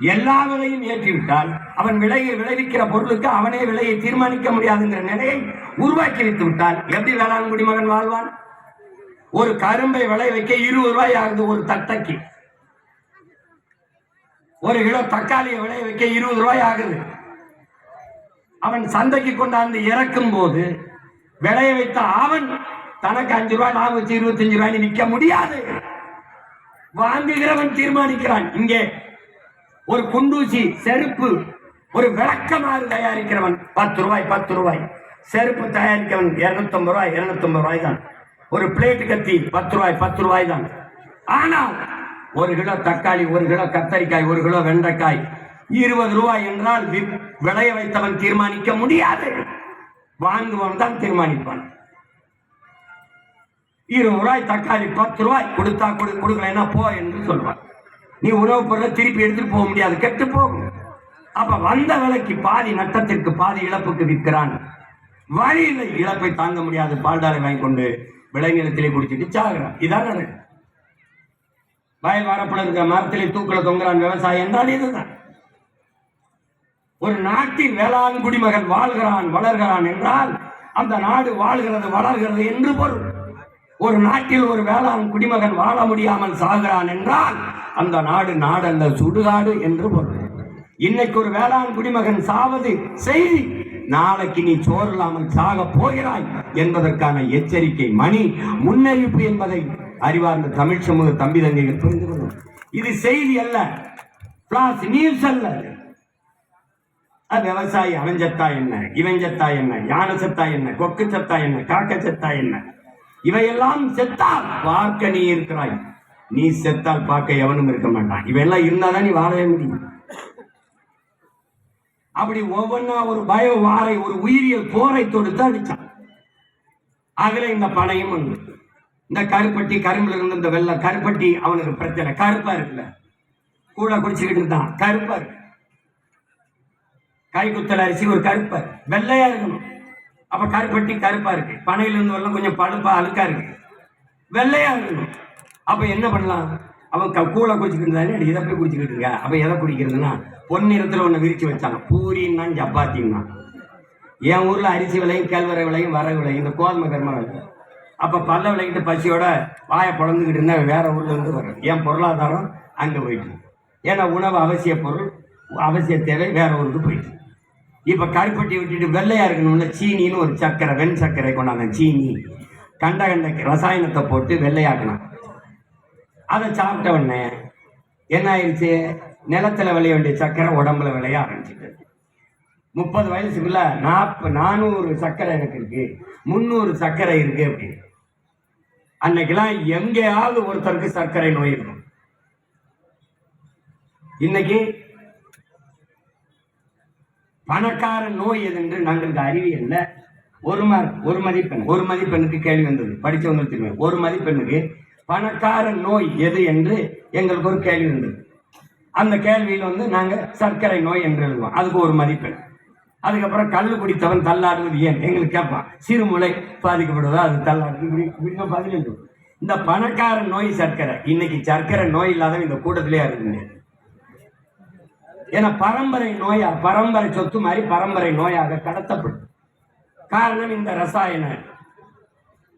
எல்லா விலையும் ஏற்றிவிட்டால் அவன் விலையை விளைவிக்கிற பொருளுக்கு அவனே விலையை தீர்மானிக்க முடியாதுங்கிற நிலையை உருவாக்கி வைத்து விட்டால் எப்படி வேளாண் குடிமகன் வாழ்வான்? ஒரு கரும்பை விளை வைக்க இருபது ரூபாய் ஆகுது ஒரு தட்டைக்கு. ஒரு கிலோ தக்காளியை விளைய வைக்க இருபது ரூபாய் ஆகுது. அவன் சந்தைக்கு கொண்டாந்து இறக்கும் போது விளைய வைத்த அவன் தனக்கு அஞ்சு ரூபாய் லாபம் வச்சு இருபத்தஞ்சு ரூபாய் விற்க முடியாது. வாங்குகிறவன் தீர்மானிக்கிறான். இங்கே ஒரு குண்டூசி செருப்பு ஒரு விளக்கமாறு தயாரிக்கிறவன் பத்து ரூபாய் பத்து ரூபாய். செருப்பு தயாரிக்கிறவன் இருநூத்தம்பது ரூபாய் இருநூத்தம்பது ரூபாய் தான். ஒரு பிளேட் கத்தி பத்து ரூபாய் பத்து ரூபாய் தான். ஆனால் ஒரு கிலோ தக்காளி ஒரு கிலோ கத்தரிக்காய் ஒரு கிலோ வெண்டைக்காய் இருபது ரூபாய் என்றால் விளைய வைத்தவன் தீர்மானிக்க முடியாது. வாங்குவன் தான் தீர்மானிப்பான். இருபது ரூபாய் தக்காளி பத்து ரூபாய் கொடுத்தா கொடு கொடுக்கலன்னா போ என்று சொல்வான். நீ உணவு பொருளை திருப்பி எடுத்துட்டு போக முடியாது கெட்டு போகும். அப்ப வந்த விலைக்கு பாதி நட்டத்திற்கு பாதி இழப்புக்கு விற்கிறான். வழியில் இழப்பை தாங்க முடியாது பால்டாரை வாங்கி கொண்டு விளைநிலத்திலே குடிச்சிட்டு சாகுறான். இதான் நடக்கும் வயல் வரப்புல இருக்கிற மரத்திலே தூக்கில தொங்குறான் விவசாயம் என்றால் இதுதான். ஒரு நாட்டின் வேளாண் குடிமகன் வாழ்கிறான் வளர்கிறான் என்றால் அந்த நாடு வாழ்கிறது வளர்கிறது என்று பொருள். ஒரு நாட்டில் ஒரு வேளாண் குடிமகன் வாழ முடியாமல் சாகிறான் என்றால் அந்த நாடு நாடல்ல சுடுகாடு என்று பொருள். இன்னைக்கு ஒரு வேளாண் குடிமகன் சாவது செய்தி நாளைக்கு நீ சோறில்லாமல் சாக போகிறாய் என்பதற்கான எச்சரிக்கை மணி முன்னறிவிப்பு என்பதை அறிவார்ந்த தமிழ் சமூக தம்பி தங்கைகள் புரிந்து கொள்ளும். இது செய்தி அல்ல பிளாஸ் நியூஸ் அல்ல. விவசாயி அவன் செத்தா என்ன இவன் செத்தா என்ன யானை செத்தா என்ன கொக்கு செத்தா என்ன காக்க செத்தா என்ன இவையெல்லாம் செத்தால் பார்க்க நீ இருக்கிறாய். நீ செத்தால் பார்க்க எவனும் இருக்க மாட்டான். இவெல்லாம் இருந்தாதான் நீ வாழவே முடியும். அப்படி ஒவ்வொன்றா ஒரு பய வாரை ஒரு உயிரியல் போரை தொடுத்து அடிச்சான். அதுல இந்த பனையும் உண்டு. இந்த கருப்பட்டி கரும்புல இருந்து இந்த வெள்ளை கருப்பட்டி அவனுக்கு பிரச்சனை. கருப்பா இருக்குல்ல? கூட குடிச்சுக்கிட்டு இருந்தான். கருப்பா இருக்கு. கை குத்தல் அரிசி ஒரு கருப்பை வெள்ளையா இருக்கணும். அப்ப கருப்பட்டி கருப்பா இருக்கு. பனையில இருந்து வரலாம் கொஞ்சம் பழுப்பா அழுக்கா இருக்கு. வெள்ளையா இருக்கணும். அப்போ என்ன பண்ணலாம்? அவன் க- கூழ குடிச்சுக்கிட்டு இருந்தாலே இதை போய் குடிச்சுக்கிட்டு இருக்க. அப்ப எதை குடிக்கிறதுனா பொன்னிறத்தில் ஒன்று விரிச்சு வச்சாங்க. பூரின்னா சப்பாத்தின்னா. என் ஊரில் அரிசி விலையும் கேழ்வரை விலையும் வர விலையும் இந்த கோதுமை கர்ம விலை அப்போ பல்ல விலைக்கிட்ட பசியோட வாயை பிறந்துக்கிட்டு இருந்தா வேற ஊர்ல இருந்து வரும் என் பொருளாதாரம் அங்கே போயிட்டு ஏன்னா உணவு அவசிய பொருள் அவசிய தேவை வேற ஊருக்கு போயிட்டு இப்போ கருப்பட்டி விட்டுட்டு வெள்ளையா இருக்கணும்ல சீனின்னு ஒரு சர்க்கரை வெண் சர்க்கரை கொண்டாந்த சீனி. கண்ட கண்ட ரசாயனத்தை போட்டு வெள்ளையாக்கணும். அதை சாப்பிட்ட உடனே என்ன ஆயிடுச்சு நிலத்தில் விளைய வேண்டிய சக்கரை உடம்புல விளைய ஆரம்பிச்சிட்டு முப்பது வயசுக்குள்ள நாற்ப நானூறு சர்க்கரை எனக்கு இருக்கு. முந்நூறு சர்க்கரை இருக்கு அப்படின்னு. அன்னைக்கெல்லாம் எங்கேயாவது ஒருத்தருக்கு சர்க்கரை நோய் இருக்கும். இன்னைக்கு பணக்கார நோய் எதுன்று நாங்களுக்கு அறிவியல்ல ஒரு மார்க் ஒரு மதிப்பெண் ஒரு மதிப்பெண்ணுக்கு கேள்வி வந்தது. படித்தவங்களுக்கு ஒரு மதிப்பெண்ணுக்கு பணக்கார நோய் எது என்று எங்களுக்கு ஒரு கேள்வி இருந்தது. அந்த கேள்வியில் வந்து நாங்கள் சர்க்கரை நோய் என்று எழுதுவோம். அதுக்கு ஒரு மதிப்பெண். அதுக்கப்புறம் கல் குடித்தவன் தள்ளாடுவது ஏன்? எங்களுக்கு கேட்பான். சிறுமுலை பாதிக்கப்படுவதா? அது தள்ளாடுது இப்படி பதில் இந்த பணக்கார நோய் சர்க்கரை. இன்னைக்கு சர்க்கரை நோய் இல்லாதவன் இந்த கூட்டத்திலே இருக்குங்க ஏன்னா பரம்பரை நோயா பரம்பரை சொத்து மாதிரி பரம்பரை நோயாக கடத்தப்படும். காரணம் இந்த ரசாயன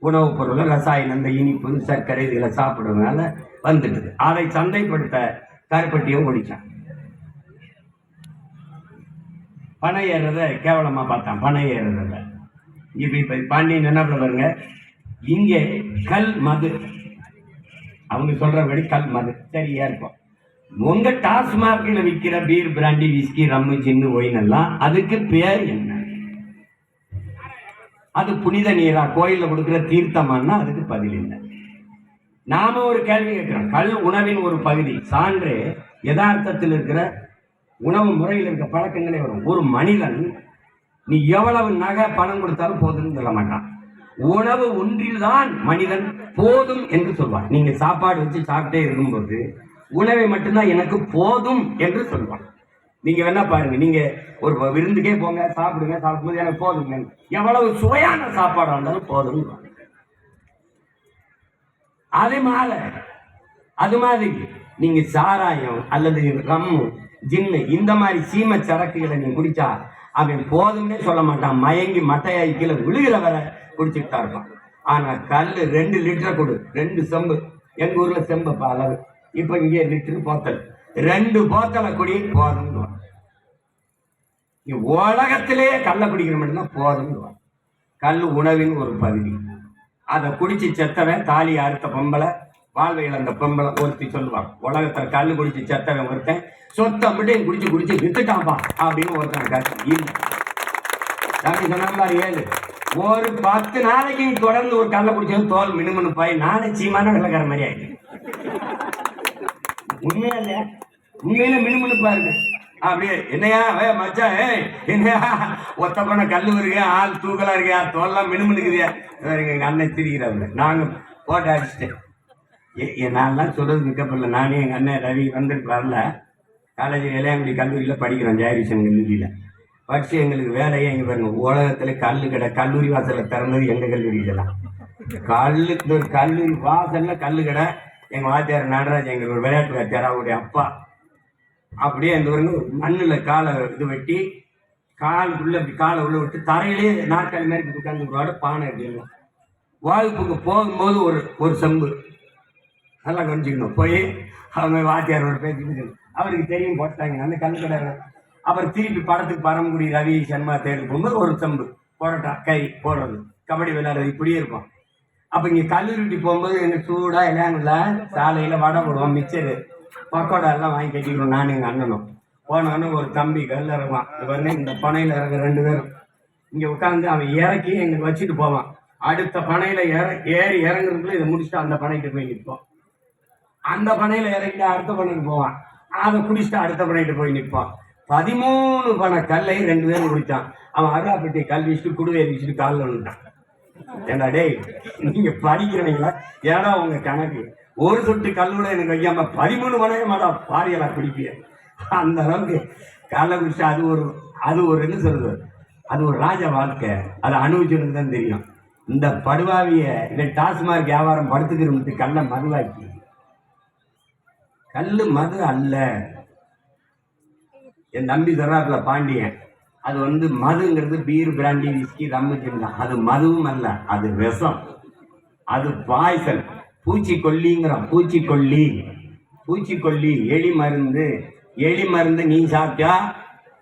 உணவுப் பொருள் ரசாயனம் இந்த இனிப்பு சர்க்கரை இதெல்லாம் சாப்பிடுறதுனால வந்துட்டுது. அதை சந்தைப்படுத்த கருப்பட்டியும் குடிச்சான் பனை ஏறுறத கேவலமாக பார்த்தான். பனை ஏறுறத. இப்போ இப்போ பாண்டியன் என்ன பாருங்க? இங்கே கல் மது. அவங்க சொல்கிறபடி கல் மது. சரியா இருக்கும் உங்கள் டாஸ்மார்க்ல விற்கிற beer brandy whisky rum gin wine எல்லாம் அதுக்கு பேர் என்ன? அது புனித நீரா கோயிலில் கொடுக்குற தீர்த்தமானா அதுக்கு பதில் இல்லை நாம ஒரு கேள்வி கேட்கிறோம். கல் உணவின் ஒரு பகுதி சான்று யதார்த்தத்தில் இருக்கிற உணவு முறையில் இருக்க பழக்கங்களே வரும். ஒரு மனிதன் நீ எவ்வளவு நகை பணம் கொடுத்தாலும் போதும்னு சொல்ல மாட்டான். உணவு ஒன்றில்தான் மனிதன் போதும் என்று சொல்வான். நீங்க சாப்பாடு வச்சு சாப்பிட்டே இருக்கும்போது உணவை மட்டும்தான் எனக்கு போதும் என்று சொல்வான். நீங்க வேணா பாருங்க நீங்க ஒரு விருந்துக்கே போங்க சாப்பிடுங்க சாப்பிடும்போது எனக்கு போதுங்க எவ்வளவு சுவையான சாப்பாடா இருந்தாலும் போதும் அதே மாதிரி அது மாதிரி நீங்க சாராயம் அல்லது ரம்மு ஜின்னு இந்த மாதிரி சீம சரக்குகளை நீ குடிச்சா அவன் போதும்னே சொல்ல மாட்டான். மயங்கி மட்டையாய் கீழே விழுகிற வர குடிச்சிட்டு தான் இருப்பான். ஆனா கல் ரெண்டு லிட்டரை கொடு ரெண்டு செம்பு. எங்க ஊர்ல செம்பு அளவு இப்ப இங்கே லிட்டரு போத்தல். ரெண்டு போத்தலை குடி போதும் நீ உலகத்திலேயே கல்லை குடிக்கிற மட்டும்தான் போதும்னு கல் உணவின் ஒரு பகுதி. அதை குடிச்சு செத்தவன் தாலி அறுத்த பொம்பளை வாழ்வை இழந்த பொம்பளை ஒருத்தி சொல்லுவான் உலகத்தில் கல் குடிச்சு செத்தவன் ஒருத்தன் சொத்தை மட்டும் குடிச்சு குடிச்சு வித்துட்டான்பா அப்படின்னு ஒருத்தன் கருத்து இல்லை. தம்பி ஏழு. ஒரு பத்து நாளைக்கு தொடர்ந்து ஒரு கல்லை குடிச்சது தோல் மினுமினு பாய் நானே சீமான வெள்ளக்கார மாதிரி ஆயிடுச்சு உண்மையா இல்லையா உண்மையில மினுமினுப்பா இருக்கு. அப்படியே என்னையா? வே மச்சான் ஏய் என்னையா? ஒத்த பண்ண கல்லு இருக்கியா ஆள் தூக்கலா இருக்கியா தோல்லாம் மினுமினுக்குதியா? இவருங்க எங்க அண்ணன் திரிகிறாரு நாங்கள் போட்டு அடிச்சிட்டேன். எ- நான்லாம் சொல்றது மிக்கப்படல நானே எங்கள் அண்ணன் ரவி வந்துட்டு வரல. காலேஜ் இளையாங்குடி கல்லூரியில் படிக்கிறோம் ஜெயரிசன் கல்லூரியில். படிச்சு எங்களுக்கு வேலையே எங்க பாருங்க. உலகத்தில் கல் கடை கல்லூரி வாசலில் திறந்தது எங்கள் கல்லூரியில் தான் கல்லு கல்லூரி வாசலில் கல் கடை எங்க வாத்தியார் நடராஜ் எங்களுக்கு ஒரு விளையாட்டு வாத்தியார் அவருடைய அப்பா. அப்படியே அந்த ஒரு மண்ணுல காலை இது வெட்டி காலுக்குள்ள இப்படி காலை உள்ள விட்டு தரையிலேயே நாற்காலி மாதிரி உட்காந்து பானை அப்படின்னு வாழ்ப்புக்கு போகும்போது ஒரு ஒரு செம்பு. நல்லா கொஞ்சிக்கணும் போய் அவங்க வாத்தியாரோட பேசிட்டு அவருக்கு தெரியும் போட்டாங்க. அந்த கல்லுக்கடை அப்புறம் திருப்பி படத்துக்கு பரமக்குடி ரவி சர்மா தேர்வு போகும்போது ஒரு செம்பு போராட்டம் கை போடுறது. கபடி விளையாடுறது இப்படியே இருக்கும். அப்போ இங்கே கல்லூரிட்டி போகும்போது எங்கள் சூடாக இளையாங்கல்ல சாலையில் வடை போடுவோம் மிச்சரு. பக்கோடா எல்லாம் வாங்கி கட்டிக்கிறோம் நானும் எங்கள் அண்ணனும். போனோன்னு ஒரு தம்பி கல் இறங்குவான். இது இந்த பனையில் இறங்க ரெண்டு பேரும். இங்கே உட்காந்து அவன் இறக்கி எங்களுக்கு வச்சுட்டு போவான். அடுத்த பனையில் இற ஏறி இறங்குறதுக்குள்ள இதை முடிச்சுட்டு அந்த பனைக்கு போய் நிற்போம். அந்த பனையில இறங்கிட்டு அடுத்த பனைக்கு போவான். அதை குடிச்சிட்டு அடுத்த பனைகிட்ட போய் நிற்பான். பதிமூணு பனை கல்லை ரெண்டு பேரும் குடிச்சான். அவன் அருளாப்பட்டி கல் வீசிட்டு குடுவேறி வீசிட்டு காலில் வந்துட்டான் ஏண்டா டேய் நீங்க படிக்கிறீங்களா? ஏடா உங்க கணக்கு? ஒரு சொட்டு கல்லூட எனக்கு வைக்காம பதிமூணு மனைய மாடா பாரியலா குடிப்பிய. அந்த அளவுக்கு காலைல குடிச்சா அது ஒரு அது ஒரு என்ன சொல்றது? அது ஒரு ராஜ வாழ்க்கை. அதை அனுபவிச்சுன்னு தான் தெரியும். இந்த படுவாவிய இந்த டாஸ்மார்க் வியாபாரம் படுத்துக்கிறவனுக்கு கல்லை மதுவாக்கி. கல் மது அல்ல. என் தம்பி சொல்றாப்புல பாண்டியன். அது வந்து மதுங்கிறது பீர் பிராண்டி விஸ்கி ரம்மு தான். அது மதுவும் அல்ல அது விஷம். அது பாய்சன் பூச்சிக்கொல்லிங்கிறான் பூச்சிக்கொல்லி. பூச்சிக்கொல்லி எலி மருந்து. எலி மருந்து நீ சாப்பிட்டா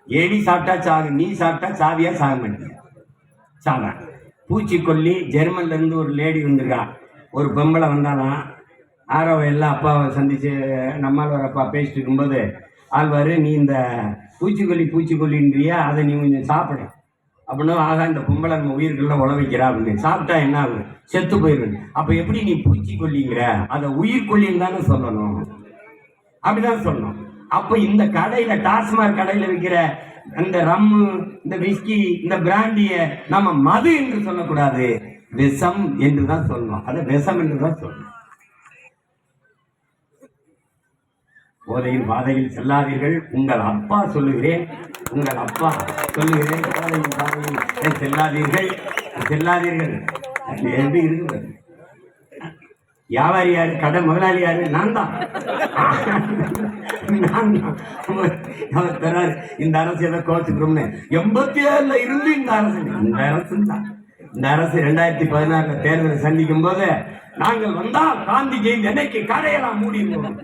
எலி சாப்பிட்டா சாகு நீ சாப்பிட்டா சாவியா சாக மாட்டேன் சாக பூச்சிக்கொல்லி ஜெர்மன்ல இருந்து ஒரு லேடி வந்திருக்கா. ஒரு பொம்பளை வந்தானா ஆரவ எல்லாம் அப்பாவை சந்திச்சு நம்மால் ஒரு அப்பா பேசிட்டு இருக்கும்போது ஆழ்வார் நீ இந்த பூச்சிக்கொல்லி பூச்சிக்கொல்லின்றியா அதை நீ கொஞ்சம் சாப்பிடு. அப்படின்னு ஆகா இந்த பொம்பளை நம்ம உயிர்கள்லாம் உழவைக்கிறா அப்படின்னு. சாப்பிட்டா என்ன ஆகும்? செத்து போயிடும். அப்போ எப்படி நீ பூச்சிக்கொல்லிங்கிற? அதை உயிர்கொல்லின்னு தானே சொல்லணும். அப்படிதான் சொல்லணும். அப்போ இந்த கடையில் டாஸ்மாக் கடையில் விற்கிற இந்த ரம்மு இந்த விஸ்கி இந்த பிராண்டியை நம்ம மது என்று சொல்லக்கூடாது. விஷம் என்று தான் சொல்லணும். அதை விஷம் என்று தான் சொல்லணும். போதையில் பாதையில் செல்லாதீர்கள். உங்கள் அப்பா சொல்லுகிறேன். உங்கள் அப்பா சொல்லுகிறேன். போதையில் பாதையில் செல்லாதீர்கள். செல்லாதீர்கள். அது எப்படி இருக்குது வியாபாரி யாரு? கடை முதலாளி யாரு? நான் தான். நான் தான். அவர் தராரு இந்த அரசு எதை கோச்சுக்கிறோம்னு எண்பத்தி ஏழுல இருந்து இந்த அரசு. இந்த அரசு தான். இந்த அரசு ரெண்டாயிரத்தி பதினாறுல தேர்தலை சந்திக்கும் போது நாங்கள் வந்தால் காந்தி ஜெயந்தி அன்னைக்கு கடையெல்லாம் மூடிடுவோம்.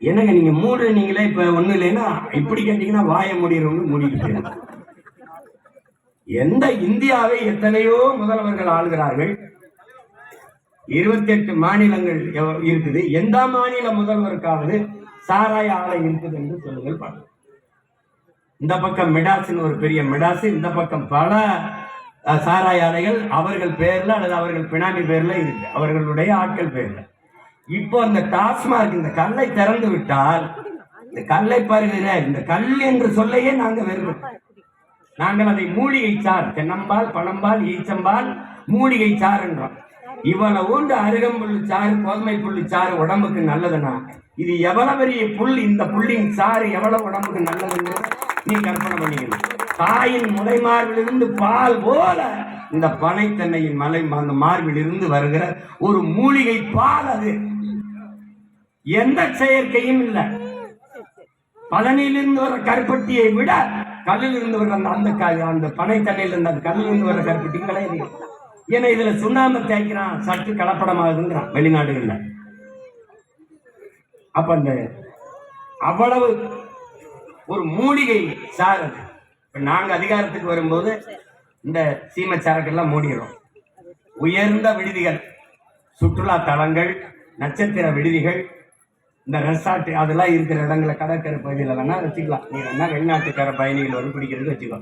என்னங்க நீங்க மூடுனீங்களே இப்ப ஒண்ணு இல்லைன்னா இப்படி கேட்டீங்கன்னா வாய முடியறவங்க மூடிக்கிட்டு எந்த இந்தியாவை எத்தனையோ முதல்வர்கள் ஆளுகிறார்கள். இருபத்தி எட்டு மாநிலங்கள் இருக்குது. எந்த மாநில முதல்வருக்காவது சாராய ஆலை இருக்குது என்று சொல்லுங்கள் பார்க்கலாம் இந்த பக்கம் மெடாஸ்னு ஒரு பெரிய மெடாஸ் இந்த பக்கம் பல சாராய ஆலைகள் அவர்கள் பேர்ல அல்லது அவர்கள் பினாமி பேர்ல இருக்கு. அவர்களுடைய ஆட்கள் பேர்ல. இப்போ அந்த டாஸ்மாக் இந்த கல்லை திறந்து விட்டால் இந்த கல்லை பருகிற இந்த கல் என்று சொல்லையே நாங்க வெறும் நாங்கள் அதை மூலிகை சார் தென்னம்பால் பழம்பால் ஈச்சம்பால் மூலிகை சார் என்றோம். இவ்வளவு உண்டு சாறு கோதுமை புல்லு சாறு உடம்புக்கு நல்லதுன்னா இது எவ்வளவு பெரிய புல் இந்த புல்லின் சாறு எவ்வளவு உடம்புக்கு நல்லதுன்னு நீ கற்பனை பண்ணிக்கணும். தாயின் முலைமார்பிலிருந்து பால் போல இந்த பனைத்தன்னையின் மலை அந்த மார்பிலிருந்து வருகிற ஒரு மூலிகை பால் அது. எந்த செயற்கையும் இல்லை. பழனியிலிருந்து வர கருப்பட்டியை விட கல்லில் இருந்து வர அந்த அந்த அந்த பனை தண்ணியில் இருந்த அந்த கல்லில் இருந்து வர கருப்பட்டி கிடையாது ஏன்னா இதுல சுண்ணாம்பு தேய்க்கிறான் சற்று கலப்படமாகுதுங்கிறான் வெளிநாடுகள்ல. அப்ப அந்த அவ்வளவு ஒரு மூலிகை சார் இப்ப நாங்க அதிகாரத்துக்கு வரும்போது இந்த சீமை சரக்கெல்லாம் மூடிடுறோம். உயர்ந்த விடுதிகள் சுற்றுலா தலங்கள் நட்சத்திர விடுதிகள் இந்த ரெசார்ட் அதெல்லாம் இருக்கிற இடங்களில் கடற்கரை பகுதியில் வேணால் வச்சுக்கலாம். நீ வேணால் வெளிநாட்டுக்கார பயணிகள் வந்து பிடிக்கிறது வச்சுக்கோ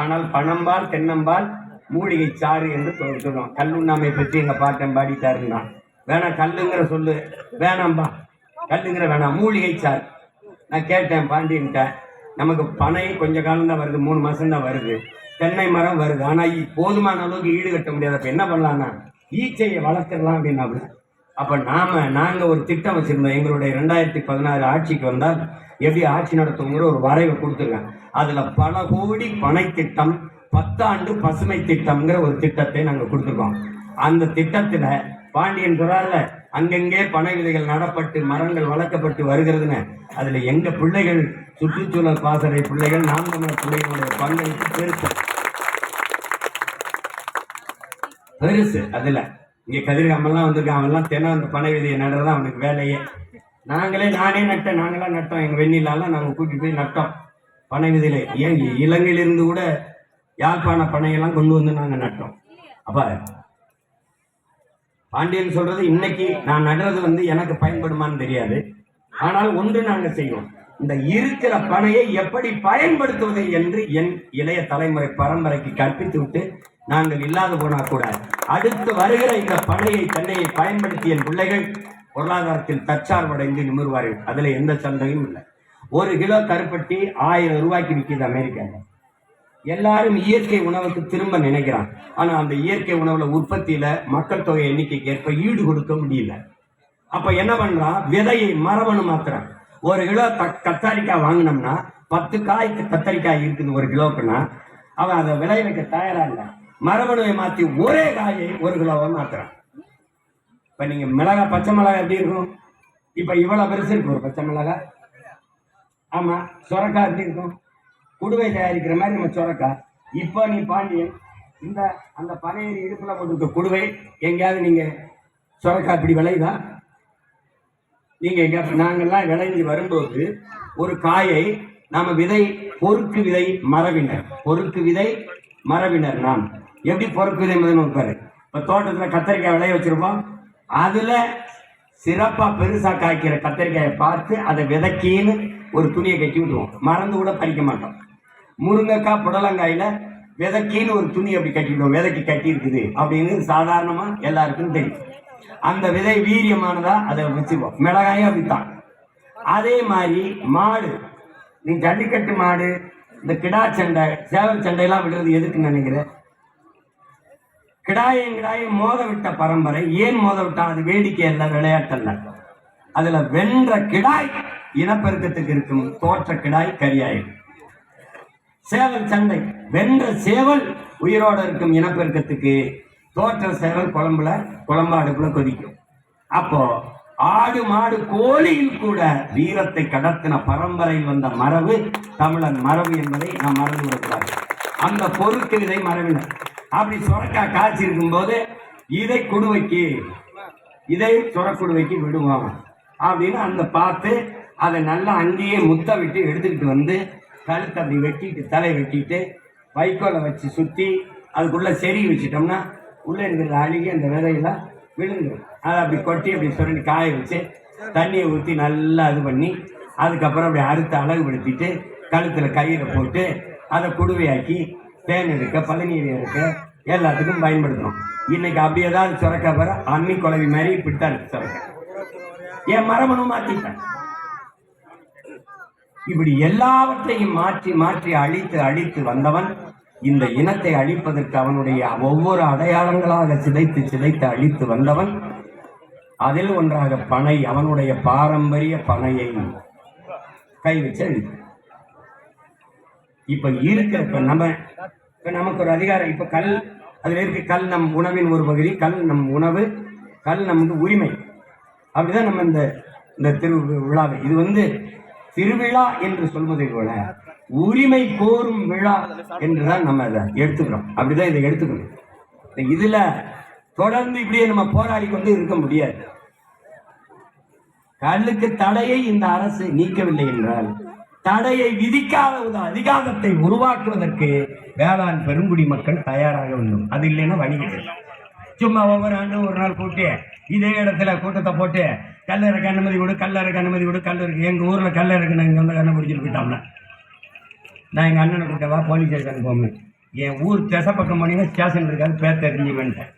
ஆனால் பணம்பால் தென்னம்பால் மூலிகை சாறு என்று சொல்லுவோம் கல்லுண்ணாமை பற்றி எங்கள் பாட்டன் பாடிட்டாருன்னா வேணாம் கல்லுங்கிற சொல்லு. வேணாம்பா. கல்லுங்கிற வேணாம். மூலிகை சாறு. நான் கேட்டேன் பாண்டியன்ட்ட நமக்கு பனை கொஞ்ச காலம் தான் வருது. மூணு மாதம் தான் வருது. தென்னை மரம் வருது. ஆனால் போதுமான அளவுக்கு ஈடுகட்ட முடியாது. என்ன பண்ணலான்னா ஈச்சையை வளர்த்துடலாம் அப்படின்னாப்புல அப்ப நாம நாங்க ஒரு திட்டம் வச்சிருந்தோம். எங்களுடைய ரெண்டாயிரத்தி பதினாறு ஆட்சிக்கு வந்தால் எப்படி ஆட்சி நடத்துங்கிற ஒரு வரைவை கொடுத்துருக்கேன் அதுல பல கோடி பனை திட்டம் பத்தாண்டு பசுமை திட்டம்ங்கிற ஒரு திட்டத்தை நாங்க கொடுத்துருக்கோம். அந்த திட்டத்துல பாண்டியன் சொல்றாருல அங்கங்கே பனை விதைகள் நடப்பட்டு மரங்கள் வளர்க்கப்பட்டு வருகிறதுன்னு. அதுல எங்க பிள்ளைகள் சுற்றுச்சூழல் பாசறை பிள்ளைகள் நாம் தமிழர் பிள்ளைகளுடைய பங்களிப்பு பெருசு. பெருசு அதுல. இங்க கதிர்காமெல்லாம் வந்திருக்கான். அவன்லாம் தினம் அந்த பனை விதையை நடுறது அவனுக்கு வேலையே. நாங்களே நானே நட்டேன். நாங்களாம் நட்டோம். எங்க வெண்ணிலாலாம் நாங்க கூட்டி போய் நட்டோம். பனை விதையில. ஏன் இலங்கையிலிருந்து கூட யாழ்ப்பாண பனையெல்லாம் கொண்டு வந்து நாங்க நட்டோம். அப்ப பாண்டியன் சொல்றது இன்னைக்கு நான் நடுறது வந்து எனக்கு பயன்படுமான்னு தெரியாது. ஆனால் ஒன்று நாங்க செய்வோம். இந்த இருக்கிற பனையை எப்படி பயன்படுத்துவது என்று என் இளைய தலைமுறை பரம்பரைக்கு கற்பித்து விட்டு நாங்கள் இல்லாது போனால் கூட அடுத்து வருகிற இந்த பனையை தன்னையை பயன்படுத்தி என் பிள்ளைகள் பொருளாதாரத்தில் தற்சார்படைந்து நிமிர்வார்கள். அதில் எந்த சந்தையும் இல்லை. ஒரு கிலோ கருப்பட்டி ஆயிரம் ரூபாய்க்கு விற்கிது அமெரிக்காவில் எல்லாரும் இயற்கை உணவுக்கு திரும்ப நினைக்கிறான் ஆனால் அந்த இயற்கை உணவுல உற்பத்தியில மக்கள் தொகை எண்ணிக்கைக்கு ஏற்ப ஈடு கொடுக்க முடியல. அப்ப என்ன பண்றான் விதையை மரபணு மாத்திரம் ஒரு கிலோ த- கத்தாரிக்காய் வாங்கினோம்னா பத்து காய்க்கு கத்தரிக்காய் இருக்குது ஒரு கிலோக்குன்னா அவன் அதை விளைவிக்க தயாரா இல்லை. மரபணுவை மாற்றி ஒரே காயை ஒரு கிலோவை மாற்றுறான் இப்போ நீங்கள் மிளகாய் பச்சை மிளகாய் எப்படி இருக்கும்? இப்போ இவ்வளோ பெருசு இருக்கு ஒரு பச்சை மிளகாய் ஆமாம் சுரக்காய் எப்படி இருக்கும்? குடுவை தயாரிக்கிற மாதிரி நம்ம சுரக்காய் இப்போ நீ பாண்டியன் இந்த அந்த பழைய இடுப்பில் போட்டிருக்க குடுவை எங்கேயாவது நீங்கள் சுரக்காய் இப்படி விளையுதா? நீங்கள் எங்கே நாங்கள்லாம் விளைஞ்சு வரும்போது ஒரு காயை நாம் விதை பொறுக்கு விதை மரபினர். பொறுக்கு விதை மரபினர் நான். எப்படி பொறுப்பு விதை முதல் பாரு. இப்ப தோட்டத்துல விளைய வச்சுருப்போம். அதில் சிறப்பாக பெருசாக காய்க்கிற கத்தரிக்காயை பார்த்து அதை விதைக்கின்னு ஒரு துணியை கட்டி விடுவோம் மறந்து கூட பறிக்க மாட்டோம். முருங்கைக்காய் புடலங்காயில் விதைக்கின்னு ஒரு துணி அப்படி கட்டிவிடுவோம் விதைக்கு கட்டி இருக்குது அப்படின்னு சாதாரணமாக எல்லாருக்கும் தெரியும். அந்த விதை வீரியமானதா அதை வச்சுப்போம் மிளகாயும் அப்படித்தான். அதே மாதிரி மாடு. நீ ஜல்லிக்கட்டு மாடு இந்த கிடா சண்டை சேவல் சண்டையெல்லாம் விடுறது எதுக்குன்னு நினைக்கிறேன் கிடாயும் கிடாயும் மோத விட்ட பரம்பரை ஏன் மோத விட்டான் அது வேடிக்கை அல்ல விளையாட்டல்ல. அதுல வென்ற கிடாய் இனப்பெருக்கத்துக்கு இருக்கும் தோற்ற கிடாய் கரியாயும் சேவல் சண்டை வென்ற சேவல் உயிரோட இருக்கும் இனப்பெருக்கத்துக்கு தோற்ற சேவல் குழம்புல குழம்பு அடுப்புல கொதிக்கும். அப்போ ஆடு மாடு கோழியில் கூட வீரத்தை கடத்தின பரம்பரையில் வந்த மரபு தமிழன் மரபு என்பதை நாம் மறந்து விடக்கூடாது. அந்த பொறுக்கு இதை மரபினர் அப்படி சுரக்கா காய்ச்சி இருக்கும்போது இதை குடுவைக்கு இதை சுரக்குடுவைக்கு விடுவோம் அப்படின்னு அந்த பார்த்து அதை நல்லா அங்கேயே முத்த விட்டு எடுத்துக்கிட்டு வந்து கழுத்தை அப்படி வெட்டிட்டு தலை வெட்டிட்டு வைக்கோலை வச்சு சுற்றி அதுக்குள்ளே செறி வச்சிட்டோம்னா உள்ளே இருக்கிற அழுகி அந்த விதையெல்லாம் விழுந்து. அதை அப்படி கொட்டி அப்படி சுரண்டி காய வச்சு தண்ணியை ஊற்றி நல்லா இது பண்ணி அதுக்கப்புறம் அப்படி அறுத்து அழகுபடுத்திட்டு கழுத்தில் கயிறை போட்டு அதை குடுவையாக்கி தேன் எடுக்க பதநீர் எடுக்க எல்லாத்துக்கும் பயன்படுத்தணும் இன்னைக்கு அப்படி ஏதாவது சுரக்க வர அம்மி குழவி மாதிரி இப்படித்தான் சுரக்க. என் மரபணு மாற்றிட்டேன் இப்படி எல்லாவற்றையும் மாற்றி மாற்றி அழித்து அழித்து வந்தவன் இந்த இனத்தை அழிப்பதற்கு அவனுடைய ஒவ்வொரு அடையாளங்களாக சிதைத்து சிதைத்து அழித்து வந்தவன் அதில் ஒன்றாக பனை அவனுடைய பாரம்பரிய பனையை கை வச்சு அழித்து இப்ப இருக்கிற இப்ப நம்ம இப்ப நமக்கு ஒரு அதிகாரம் இப்ப கல் அதுல இருக்கு கல் நம் உணவின் ஒரு பகுதி கல் நம் உணவு கல் நமக்கு உரிமை. அப்படிதான் நம்ம இந்த இந்த திரு விழாவை இது வந்து திருவிழா என்று சொல்வதை போல உரிமை கோரும் விழா என்றுதான் நம்ம அதை எடுத்துக்கிறோம். அப்படிதான் இதை எடுத்துக்கணும். இதுல தொடர்ந்து இப்படியே நம்ம போராடி கொண்டு இருக்க முடியாது. கல்லுக்கு தடையை இந்த அரசு நீக்கவில்லை என்றால் தடையை விதிக்காத ஒரு அதிகாரத்தை உருவாக்குவதற்கு வேளாண் பெருங்குடி மக்கள் தயாராக வேண்டும். அது இல்லைன்னா வழி சும்மா ஒவ்வொரு ஆண்டும் ஒரு நாள் கூட்டி இதே இடத்துல கூட்டத்தை போட்டு கல்லறைக்கு அனுமதி கொடு கல்லறைக்கு அனுமதி கொடு கல்லறைக்கு எங்கள் ஊரில் கல்லறைக்கு நாங்கள் வந்து கண்ணை போயிட்டோம்னா நான் எங்கள் அண்ணனை கூட்டவா போலீஸ் ஸ்டேஷன் போகணும் என் ஊர் திசை பக்கம் போனீங்கன்னா ஸ்டேஷன் இருக்காது பேர் தெரிஞ்சுவேன்ட்டேன்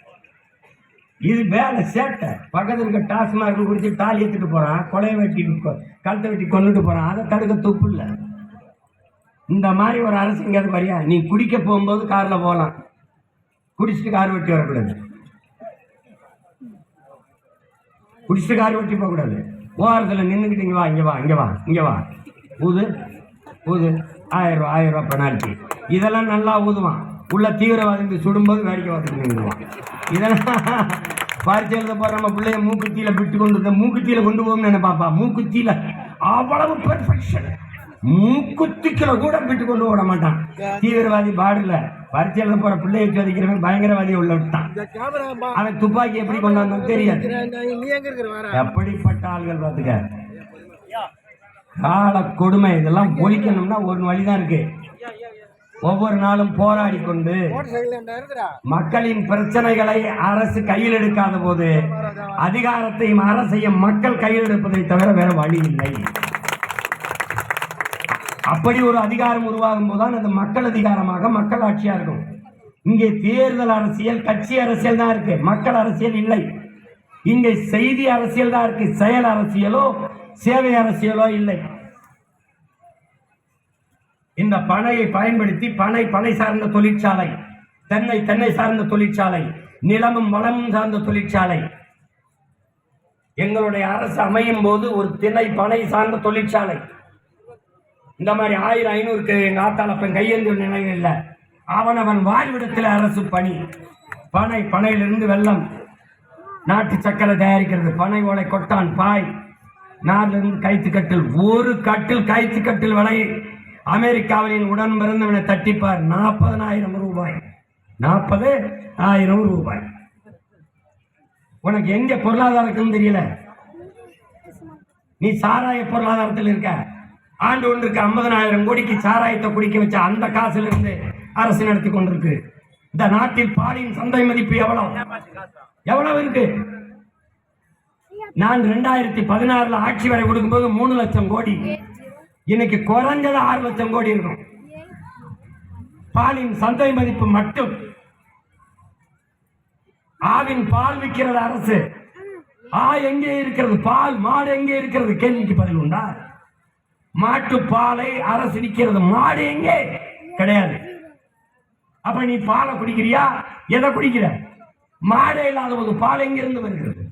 இது வேலை சேட்டை. பக்கத்தில் இருக்க டாஸ்மாக குடிச்சு தாலி ஏற்றிட்டு போகிறான் கொலையை வெட்டி கொ- கழுத்தை வெட்டி கொண்டுட்டு போகிறான் அதை தடுக்க துப்பு இல்லை. இந்த மாதிரி ஒரு அரசு எங்கேயாவது வரியா? நீ குடிக்க போகும்போது காரில் போகலாம் குடிச்சிட்டு கார் வெட்டி வரக்கூடாது. குடிச்சிட்டு கார் வெட்டி போகக்கூடாது. ஓரத்தில் நின்றுக்கிட்டு இங்கே வா இங்கே வா இங்கே வா இங்கே வா. ஊது ஊது. ஆயிரம் ரூபா ஆயிரம் ரூபா பெனால்ட்டி இதெல்லாம் நல்லா ஊதுவான். உள்ள தீவிரவாதி சுடும்போது வேடிக்கை பார்த்துட்டு நின்றுவான். இதெல்லாம் பரிச்சை எழுத போகிற நம்ம பிள்ளைய மூக்குத்தியில விட்டு கொண்டு இந்த மூக்குத்தியில கொண்டு போகணும்னு நினைப்பாப்பா மூக்குத்தியில அவ்வளவு பெர்ஃபெக்ஷன் மூக்குத்திக்கில கூட விட்டு கொண்டு போட மாட்டான். தீவிரவாதி பாடல பரிச்சை எழுத போற பிள்ளையை சோதிக்கிறவன் பயங்கரவாதியை உள்ள விட்டான். அவன் துப்பாக்கி எப்படி கொண்டு வந்தான் தெரியாது. எப்படிப்பட்ட ஆள்கள் பார்த்துக்க கால கொடுமை இதெல்லாம் ஒழிக்கணும்னா ஒரு வழிதான் இருக்கு. ஒவ்வொரு நாளும் போராடி கொண்டு மக்களின் பிரச்சனைகளை அரசு கையில் எடுக்காத போது அதிகாரத்தையும் அரசையும் மக்கள் கையில் எடுப்பதை தவிர வேற வழி இல்லை. அப்படி ஒரு அதிகாரம் உருவாகும் போதுதான் அது மக்கள் அதிகாரமாக மக்கள் ஆட்சியா இருக்கும். இங்கே தேர்தல் அரசியல் கட்சி அரசியல் தான் இருக்கு. மக்கள் அரசியல் இல்லை. இங்கே செய்தி அரசியல் தான் இருக்கு. செயல் அரசியலோ சேவை அரசியலோ இல்லை. இந்த பனையை பயன்படுத்தி பனை பனை சார்ந்த தொழிற்சாலை தென்னை தென்னை சார்ந்த தொழிற்சாலை நிலமும் வளமும் சார்ந்த தொழிற்சாலை. எங்களுடைய அரசு அமையும் போது ஒரு திணை பனை சார்ந்த தொழிற்சாலை. இந்த மாதிரி ஆயிரம் ஐநூறுக்கு எங்கள் ஆத்தாளப்பன் கையெழுந்து நிலையில் இல்லை. அவனவன் வாழ்விடத்தில் அரசு பணி. பனை பனையிலிருந்து வெள்ளம். நாட்டு சக்கரை தயாரிக்கிறது. பனை ஓலை கொட்டான் பாய். நாட்டிலிருந்து கைத்து கட்டில் ஒரு கட்டில் கைத்து கட்டில் விலை அமெரிக்காவின் உடன் பிறந்தவனை தட்டிப்பார். நாற்பதனாயிரம் ரூபாய். நாற்பது ஆயிரம் ரூபாய். உனக்கு எங்க பொருளாதாரத்துன்னு தெரியல? நீ சாராய பொருளாதாரத்தில் இருக்க. ஆண்டு ஒன்றுக்கு ஐம்பதனாயிரம் கோடிக்கு சாராயத்தை குடிக்க வச்ச அந்த காசிலிருந்து அரசு நடத்தி கொண்டிருக்கு. இந்த நாட்டில் பாலின் சந்தை மதிப்பு எவ்வளவு? எவ்வளவு இருக்கு? நான் ரெண்டாயிரத்தி பதினாறுல ஆட்சி வரை கொடுக்கும்போது மூணு லட்சம் கோடி. இன்னைக்கு குறைஞ்சது ஆறு லட்சம் கோடி இருக்கும். பாலின் சந்தை மதிப்பு மட்டும். ஆவின் பால் விற்கிறது அரசு. ஆ எங்கே இருக்கிறது? பால் மாடு எங்கே இருக்கிறது? கேள்விக்கு பதில் உண்டா? மாட்டு பாலை அரசு விற்கிறது. மாடு எங்கே? கிடையாது. அப்ப நீ பாலை குடிக்கிறியா? எதை குடிக்கிற? மாடே இல்லாத போது பால் எங்கிருந்து வருகிறது?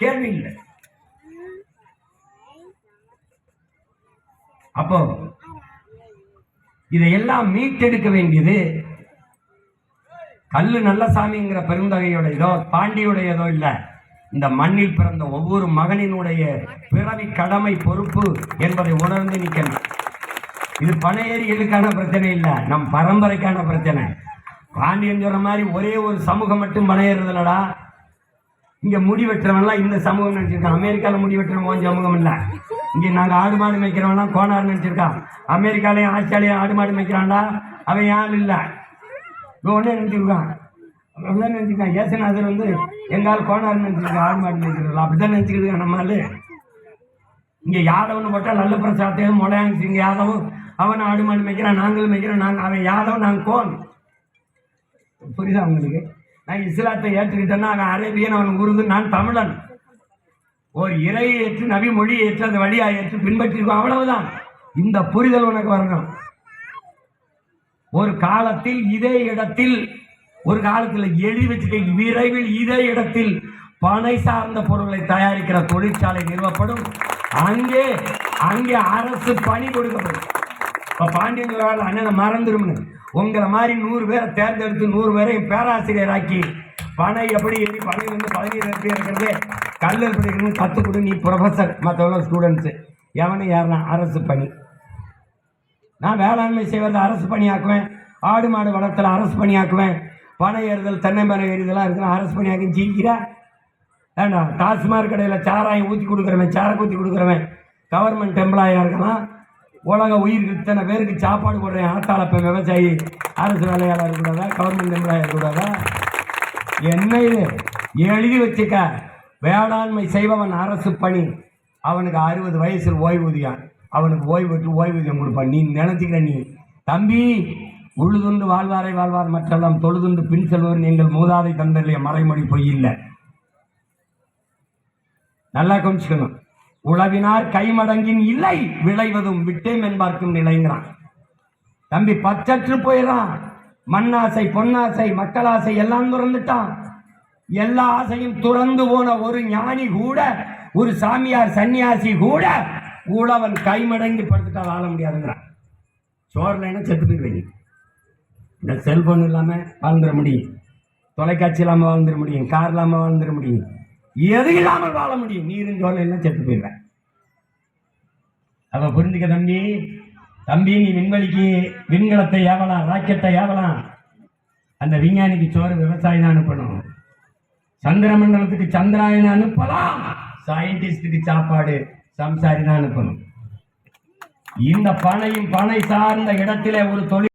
கேள்வி இல்லை. அப்போ இதையெல்லாம் மீட்டெடுக்க வேண்டியது கல்லு சாமிங்கிற பெருந்தகையுடையதோ பாண்டியுடையதோ இல்லை. இந்த மண்ணில் பிறந்த ஒவ்வொரு மகனினுடைய பிறவி கடமை பொறுப்பு என்பதை உணர்ந்து நிற்கணும். இது பனையேறிகளுக்கான பிரச்சனை இல்லை. நம் பரம்பரைக்கான பிரச்சனை. பாண்டியன் சொல்ற மாதிரி ஒரே ஒரு சமூகம் மட்டும் பனையேறுதலடா இங்க முடி வெட்டுறவன்லாம் இந்த சமூகம் நினைச்சிருக்கான். அமெரிக்கால முடி வெட்டுறவன் சமூகம் இல்லை. இங்க நாங்க ஆடு மாடு மேய்க்கிறவன்லாம் கோனார் நினைச்சிருக்கான். அமெரிக்காலையும் ஆஸ்திரேலியா ஆடு மாடு மேய்க்கிறான்டா. அவன் யாரும் இல்லை? இவன் ஒன்றே நினச்சிருக்கான். அப்படிதான் நினச்சிருக்கான். ஏசுநாதர் வந்து எங்கால் கோனார் நினச்சிருக்கான். ஆடு மாடு மேய்க்கிறவங்க அப்படிதான் நினச்சிக்கிட்டு இருக்கான் இங்கே யாதவன்னு போட்டால் யாதவன் போட்டா நல்ல பிரசாத்தையும் மொழையாங்க சிங்க யாதவும் அவன் ஆடு மாடு மேய்க்கிறான் நாங்களும் மேய்க்கிறோம். நாங்கள் அவன் யாதவன் நாங்கள் கோன். புரியுதா உங்களுக்கு? நான் இஸ்லாத்தை ஏற்றுக்கிட்டேன்னா அவன் அரேபியன் அவன் உருது நான் தமிழன். ஒரு இறையை ஏற்று நபி மொழி ஏற்று அந்த வழியாக ஏற்று பின்பற்றிருக்கோம் அவ்வளவுதான். இந்த புரிதல் உனக்கு வரணும். ஒரு காலத்தில் இதே இடத்தில் ஒரு காலத்தில் எழுதி வச்சுக்க விரைவில் இதே இடத்தில் பனை சார்ந்த பொருட்களை தயாரிக்கிற தொழிற்சாலை நிறுவப்படும். அங்கே அங்கே அரசு பணி கொடுக்கப்படும். இப்போ பாண்டியன் அண்ணனை மறந்துடும் உங்களை மாதிரி நூறு பேரை தேர்ந்தெடுத்து நூறு பேரையும் பேராசிரியராக்கி பனை எப்படி ஏறி பனையிலிருந்து பதினீர் எப்படி இருக்கிறது கல்லர் படிக்கணும் கற்றுக் கொடு நீ ப்ரொஃபஸர் மற்றவங்க ஸ்டூடெண்ட்ஸு எவனை ஏறினா அரசு பணி. நான் வேளாண்மை செய்வதை அரசு பணியாக்குவேன். ஆடு மாடு வளர்த்தல அரசு பணியாக்குவேன். பனை ஏறுதல் தென்னை மரம் ஏறுதெல்லாம் இருக்குன்னா அரசு பணியாக்கி ஜீக்கிறா. வேண்டாம் டாஸ்மாக் கடையில் சாராயம் ஊற்றி கொடுக்குறவன் சாரை ஊற்றி கொடுக்குறவன். கவர்மெண்ட் எம்ப்ளாயாக இருக்கலாம். உலக உயிருக்கு இத்தனை பேருக்கு சாப்பாடு போடுறேன் ஆத்தாள விவசாயி அரசு வேலையாளர் இருக்கக்கூடாதா கவர்மெண்ட் எம்ப்ளாயாக இருக்கக்கூடாதா? என்ன இது? எழுதி வச்சுக்க. வேளாண்மை செய்பவன் அரசு பணி. அவனுக்கு அறுபது வயசில் ஓய்வூதியம். அவனுக்கு ஓய்வுட்டு ஓய்வூதியம் கொடுப்பான். நீ நினச்சிக்கிற நீ. தம்பி உழுதுண்டு வாழ்வாரை வாழ்வார் மற்றெல்லாம் தொழுதுண்டு பின் செல்வர் நீங்கள் மூதாதை தந்தர்லைய மறைமொழி பொய் இல்லை. நல்லா கவனிச்சுக்கணும். உழவினார் கைமடங்கின் இல்லை விளைவதும் விட்டேம் என்பார்க்கும் நிலைங்கிறான். தம்பி பச்சற்று போயிடறான் மண்ணாசை பொன்னாசை மக்களாசை எல்லாம் துறந்துட்டான். எல்லா ஆசையும் துறந்து போன ஒரு ஞானி கூட ஒரு சாமியார் சன்னியாசி கூட உழவன் கைமடங்கி படுத்துட்டா வாழ முடியாதுங்கிறான். சோறுல என்ன செத்து போயிடுவீங்க இந்த செல்போன் இல்லாமல் வாழ்ந்துட முடியும். தொலைக்காட்சி இல்லாமல் வாழ்ந்துட முடியும். கார் இல்லாமல் வாழ்ந்துட முடியும். எது இல்லாமல் வாழ முடியும்? நீரும் சோழ எல்லாம் செத்து போயிடுவேன் அவ புரிஞ்சுக்க தம்பி. தம்பி நீ விண்வெளிக்கு விண்கலத்தை ஏவலாம் ராக்கெட்டை ஏவலாம். அந்த விஞ்ஞானிக்கு சோறு விவசாயி தான் அனுப்பணும். சந்திர மண்டலத்துக்கு சந்திராயன் அனுப்பலாம். சயின்டிஸ்டுக்கு சாப்பாடு சம்சாரி தான் அனுப்பணும். இந்த பனையும் பனை சார்ந்த இடத்திலே ஒரு தொழில்